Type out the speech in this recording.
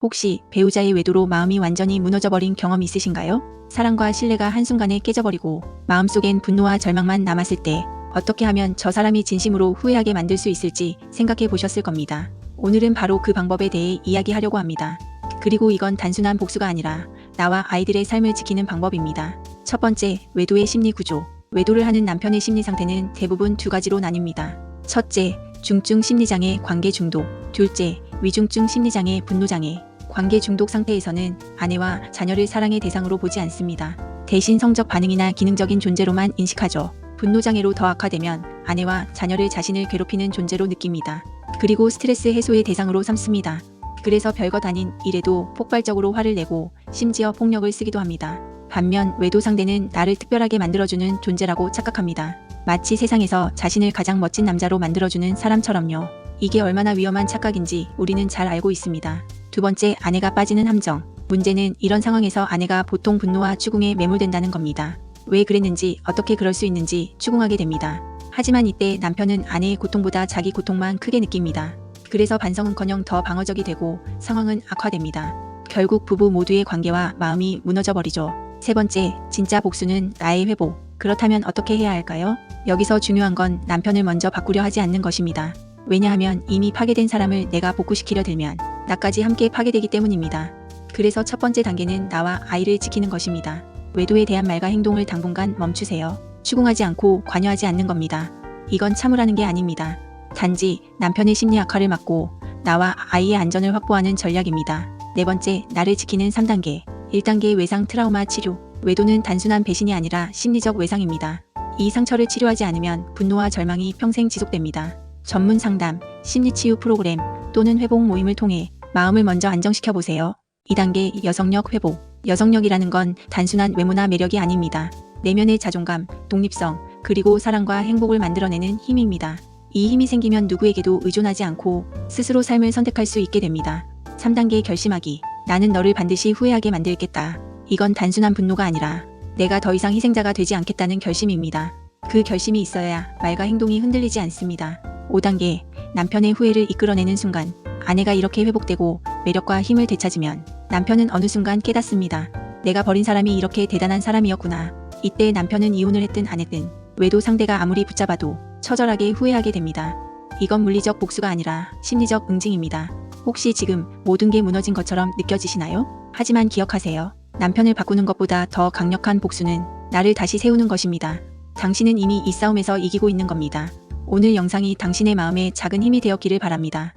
혹시 배우자의 외도로 마음이 완전히 무너져버린 경험 있으신가요? 사랑과 신뢰가 한순간에 깨져버리고 마음속엔 분노와 절망만 남았을 때 어떻게 하면 저 사람이 진심으로 후회하게 만들 수 있을지 생각해 보셨을 겁니다. 오늘은 바로 그 방법에 대해 이야기하려고 합니다. 그리고 이건 단순한 복수가 아니라 나와 아이들의 삶을 지키는 방법입니다. 첫 번째, 외도의 심리 구조. 외도를 하는 남편의 심리 상태는 대부분 두 가지로 나뉩니다. 첫째, 중증 심리장애 관계 중독. 둘째, 위중증 심리장애 분노장애. 관계 중독 상태에서는 아내와 자녀를 사랑의 대상으로 보지 않습니다. 대신 성적 반응이나 기능적인 존재로만 인식하죠. 분노장애로 더 악화되면 아내와 자녀를 자신을 괴롭히는 존재로 느낍니다. 그리고 스트레스 해소의 대상으로 삼습니다. 그래서 별것 아닌 일에도 폭발적으로 화를 내고 심지어 폭력을 쓰기도 합니다. 반면 외도 상대는 나를 특별하게 만들어주는 존재라고 착각합니다. 마치 세상에서 자신을 가장 멋진 남자로 만들어주는 사람처럼요. 이게 얼마나 위험한 착각인지 우리는 잘 알고 있습니다. 두 번째, 아내가 빠지는 함정. 문제는 이런 상황에서 아내가 보통 분노와 추궁에 매몰된다는 겁니다. 왜 그랬는지, 어떻게 그럴 수 있는지 추궁하게 됩니다. 하지만 이때 남편은 아내의 고통보다 자기 고통만 크게 느낍니다. 그래서 반성은커녕 더 방어적이 되고 상황은 악화됩니다. 결국 부부 모두의 관계와 마음이 무너져 버리죠. 세 번째, 진짜 복수는 나의 회복. 그렇다면 어떻게 해야 할까요? 여기서 중요한 건 남편을 먼저 바꾸려 하지 않는 것입니다. 왜냐하면 이미 파괴된 사람을 내가 복구시키려 들면 나까지 함께 파괴되기 때문입니다. 그래서 첫 번째 단계는 나와 아이를 지키는 것입니다. 외도에 대한 말과 행동을 당분간 멈추세요. 추궁하지 않고 관여하지 않는 겁니다. 이건 참으라는 게 아닙니다. 단지 남편의 심리 악화를 막고 나와 아이의 안전을 확보하는 전략입니다. 네 번째, 나를 지키는 3단계. 1단계 외상 트라우마 치료. 외도는 단순한 배신이 아니라 심리적 외상입니다. 이 상처를 치료하지 않으면 분노와 절망이 평생 지속됩니다. 전문 상담, 심리치유 프로그램 또는 회복 모임을 통해 마음을 먼저 안정시켜 보세요. 2단계 여성력 회복. 여성력이라는 건 단순한 외모나 매력이 아닙니다. 내면의 자존감, 독립성, 그리고 사랑과 행복을 만들어내는 힘입니다. 이 힘이 생기면 누구에게도 의존하지 않고 스스로 삶을 선택할 수 있게 됩니다. 3단계 결심하기. 나는 너를 반드시 후회하게 만들겠다. 이건 단순한 분노가 아니라 내가 더 이상 희생자가 되지 않겠다는 결심입니다. 그 결심이 있어야 말과 행동이 흔들리지 않습니다. 5단계 남편의 후회를 이끌어내는 순간 아내가 이렇게 회복되고 매력과 힘을 되찾으면 남편은 어느 순간 깨닫습니다. 내가 버린 사람이 이렇게 대단한 사람이었구나. 이때 남편은 이혼을 했든 안 했든 외도 상대가 아무리 붙잡아도 처절하게 후회하게 됩니다. 이건 물리적 복수가 아니라 심리적 응징입니다. 혹시 지금 모든 게 무너진 것처럼 느껴지시나요? 하지만 기억하세요. 남편을 바꾸는 것보다 더 강력한 복수는 나를 다시 세우는 것입니다. 당신은 이미 이 싸움에서 이기고 있는 겁니다. 오늘 영상이 당신의 마음에 작은 힘이 되었기를 바랍니다.